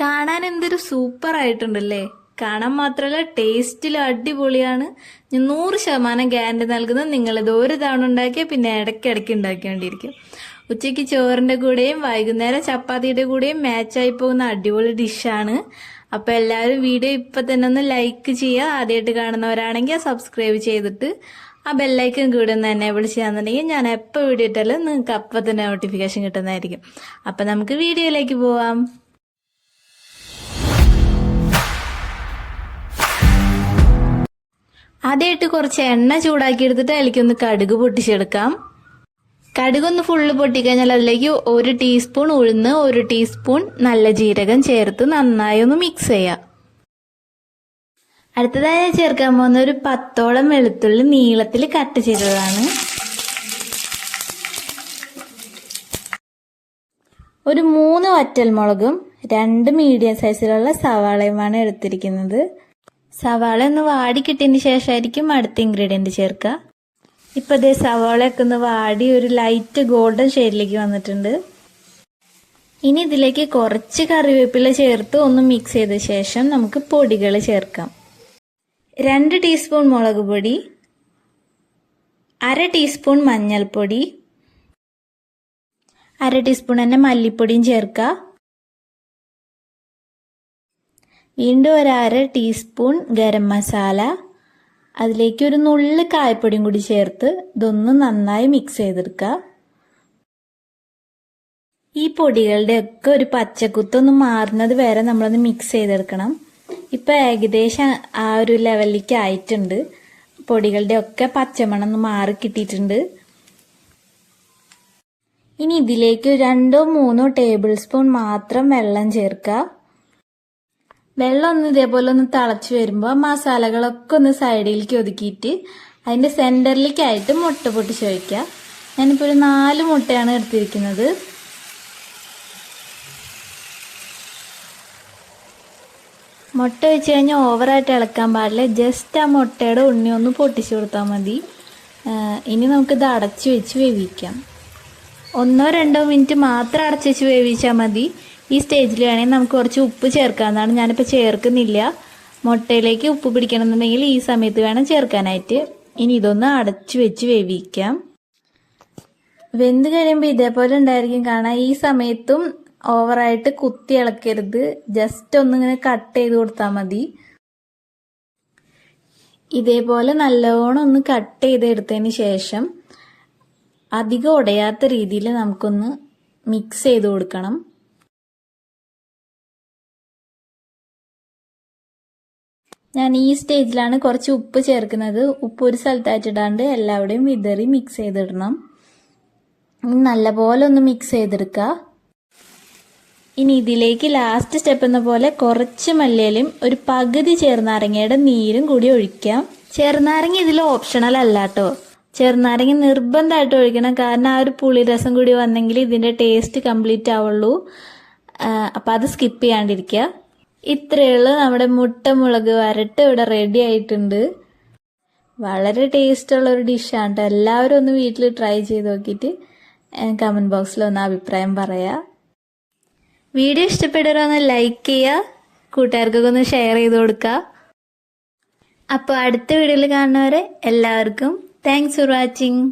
കാണാൻ എന്തൊരു സൂപ്പർ ആയിട്ടുണ്ടല്ലേ? കാണാൻ മാത്രമല്ല ടേസ്റ്റിലും അടിപൊളിയാണ്. ഞാൻ നൂറ് ശതമാനം ഗ്യാരണ്ടി നൽകുന്നത് നിങ്ങളിത് ഒരു തവണ ഉണ്ടാക്കിയാൽ പിന്നെ ഇടയ്ക്കിടയ്ക്ക് ഉണ്ടാക്കിക്കൊണ്ടിരിക്കും ഉച്ചയ്ക്ക് ചോറിന്റെ കൂടെയും വൈകുന്നേരം ചപ്പാത്തിയുടെ കൂടെയും മാച്ചായി പോകുന്ന അടിപൊളി ഡിഷാണ് അപ്പോൾ എല്ലാവരും വീഡിയോ ഇപ്പം തന്നെ ഒന്ന് ലൈക്ക് ചെയ്യുക. ആദ്യമായിട്ട് കാണുന്നവരാണെങ്കിൽ സബ്സ്ക്രൈബ് ചെയ്തിട്ട് ആ ബെല്ലൈക്കൻ കൂടെ ഒന്ന് എനേബിൾ ചെയ്യാന്നുണ്ടെങ്കിൽ ഞാൻ എപ്പോൾ വീഡിയോ ഇട്ടാലും നിങ്ങൾക്ക് അപ്പം തന്നെ നോട്ടിഫിക്കേഷൻ കിട്ടുന്നതായിരിക്കും. അപ്പം നമുക്ക് വീഡിയോയിലേക്ക് പോവാം. ആദ്യമായിട്ട് കുറച്ച് എണ്ണ ചൂടാക്കി എടുത്തിട്ട് അതിലേക്ക് ഒന്ന് കടുക് പൊട്ടിച്ചെടുക്കാം. കടുകൊന്ന് ഫുള്ള് പൊട്ടിക്കഴിഞ്ഞാൽ അതിലേക്ക് ഒരു ടീസ്പൂൺ ഉഴുന്ന് ഒരു ടീസ്പൂൺ നല്ല ജീരകം ചേർത്ത് നന്നായി ഒന്ന് മിക്സ് ചെയ്യാം. അടുത്തതായി ചേർക്കാൻ പോകുന്ന ഒരു പത്തോളം വെളുത്തുള്ളി നീളത്തിൽ കട്ട് ചെയ്തതാണ്. ഒരു മൂന്ന് വറ്റൽ മുളകും രണ്ട് മീഡിയം സൈസിലുള്ള സവാളയുമാണ് എടുത്തിരിക്കുന്നത്. സവാള ഒന്ന് വാടി കിട്ടിയതിന് ശേഷമായിരിക്കും അടുത്ത ഇൻഗ്രീഡിയന്റ് ചേർക്കുക. ഇപ്പം ഇതേ സവാളയൊക്കെ ഒന്ന് വാടി ഒരു ലൈറ്റ് ഗോൾഡൻ ഷെയ്ഡിലേക്ക് വന്നിട്ടുണ്ട്. ഇനി ഇതിലേക്ക് കുറച്ച് കറിവേപ്പില ചേർത്ത് ഒന്ന് മിക്സ് ചെയ്ത ശേഷം നമുക്ക് പൊടികൾ ചേർക്കാം. രണ്ട് ടീസ്പൂൺ മുളക് പൊടി അര ടീസ്പൂൺ മഞ്ഞൾപ്പൊടി അര ടീസ്പൂൺ തന്നെ മല്ലിപ്പൊടിയും ചേർക്കുക. വീണ്ടും ഒരു അര ടീസ്പൂൺ ഗരം മസാല അതിലേക്ക് ഒരു നുള്ള് കായപ്പൊടിയും കൂടി ചേർത്ത് ഇതൊന്ന് നന്നായി മിക്സ് ചെയ്തെടുക്കുക. ഈ പൊടികളുടെ ഒക്കെ ഒരു പച്ചക്കുത്തൊന്ന് മാറുന്നത് വരെ നമ്മളൊന്ന് മിക്സ് ചെയ്തെടുക്കണം. ഇപ്പം ഏകദേശം ആ ഒരു ലെവലിലേക്ക് ആയിട്ടുണ്ട്. പൊടികളുടെ ഒക്കെ പച്ചമണം ഒന്ന് മാറി കിട്ടിയിട്ടുണ്ട്. ഇനി ഇതിലേക്ക് രണ്ടോ മൂന്നോ ടേബിൾ സ്പൂൺ മാത്രം വെള്ളം ചേർക്കുക. വെള്ളം ഒന്ന് ഇതേപോലെ ഒന്ന് തിളച്ച് വരുമ്പോൾ മസാലകളൊക്കെ ഒന്ന് സൈഡിലേക്ക് ഒതുക്കിയിട്ട് അതിന്റെ സെന്ററിലേക്കായിട്ട് മുട്ട പൊട്ടിച്ച് വയ്ക്കുക ഞാനിപ്പോൾ ഒരു നാല് മുട്ടയാണ് എടുത്തിരിക്കുന്നത്. മുട്ട വെച്ച് കഴിഞ്ഞാൽ ഓവറായിട്ട് ഇളക്കാൻ പാടില്ല. ജസ്റ്റ് ആ മുട്ടയുടെ ഉണ്ണി ഒന്ന് പൊട്ടിച്ച് കൊടുത്താൽ മതി. ഇനി നമുക്കിത് അടച്ചു വെച്ച് വേവിക്കാം. ഒന്നോ രണ്ടോ മിനിറ്റ് മാത്രം അടച്ചു വെച്ച് വേവിച്ചാൽ മതി. ഈ സ്റ്റേജിൽ വേണമെങ്കിൽ നമുക്ക് കുറച്ച് ഉപ്പ് ചേർക്കാമെന്നാണ് ഞാനിപ്പോൾ ചേർക്കുന്നില്ല. മുട്ടയിലേക്ക് ഉപ്പ് പിടിക്കണമെന്നുണ്ടെങ്കിൽ ഈ സമയത്ത് വേണം ചേർക്കാനായിട്ട്. ഇനി ഇതൊന്ന് അടച്ചു വെച്ച് വേവിക്കാം. വെന്ത് കഴിയുമ്പോൾ ഇതേപോലെ ഉണ്ടായിരിക്കും. കാണാം ഈ സമയത്തും ഓവറായിട്ട് കുത്തി ഇളക്കരുത്. ജസ്റ്റ് ഒന്നിങ്ങനെ കട്ട് ചെയ്ത് കൊടുത്താൽ മതി. ഇതേപോലെ നല്ലവണ്ണം ഒന്ന് കട്ട് ചെയ്തെടുത്തതിന് ശേഷം അധികം ഉടയാത്ത രീതിയിൽ നമുക്കൊന്ന് മിക്സ് ചെയ്ത് കൊടുക്കണം. ഞാൻ ഈ സ്റ്റേജിലാണ് കുറച്ച് ഉപ്പ് ചേർക്കുന്നത്. ഉപ്പ് ഒരു സ്ഥലത്തായിട്ട് ഇടാണ്ട് എല്ലാവിടെയും വിതറി മിക്സ് ചെയ്തിടണം. നല്ലപോലെ ഒന്ന് മിക്സ് ചെയ്തെടുക്കുക ഇനി ഇതിലേക്ക് ലാസ്റ്റ് സ്റ്റെപ്പ് എന്ന പോലെ കുറച്ച് മല്ലിയിലും ഒരു പകുതി ചെറുനാരങ്ങയുടെ നീരും കൂടി ഒഴിക്കാം. ചെറുനാരങ്ങ ഇതിൽ ഓപ്ഷണൽ അല്ല കേട്ടോ ചെറുനാരങ്ങ നിർബന്ധമായിട്ട് ഒഴിക്കണം. കാരണം ആ ഒരു പുളിരസം കൂടി വന്നെങ്കിൽ ഇതിന്റെ ടേസ്റ്റ് കംപ്ലീറ്റ് ആവുള്ളൂ. അപ്പം അത് സ്കിപ്പ് ചെയ്യാണ്ടിരിക്കുക ഇത്രയുള്ള. നമ്മുടെ മുട്ട മുളക് വരട്ട് ഇവിടെ റെഡി ആയിട്ടുണ്ട്. വളരെ ടേസ്റ്റുള്ള ഒരു ഡിഷാണ് കേട്ടോ എല്ലാവരും ഒന്ന് വീട്ടിൽ ട്രൈ ചെയ്ത് നോക്കിയിട്ട് കമന്റ് ബോക്സിൽ ഒന്ന് അഭിപ്രായം പറയാം. വീഡിയോ ഇഷ്ടപ്പെടുന്നവരൊന്ന് ലൈക്ക് ചെയ്യുക കൂട്ടുകാർക്കൊക്കെ ഒന്ന് ഷെയർ ചെയ്ത് കൊടുക്കുക അപ്പോൾ അടുത്ത വീഡിയോയിൽ കാണുന്നവരെ എല്ലാവർക്കും താങ്ക്സ് ഫോർ വാച്ചിങ്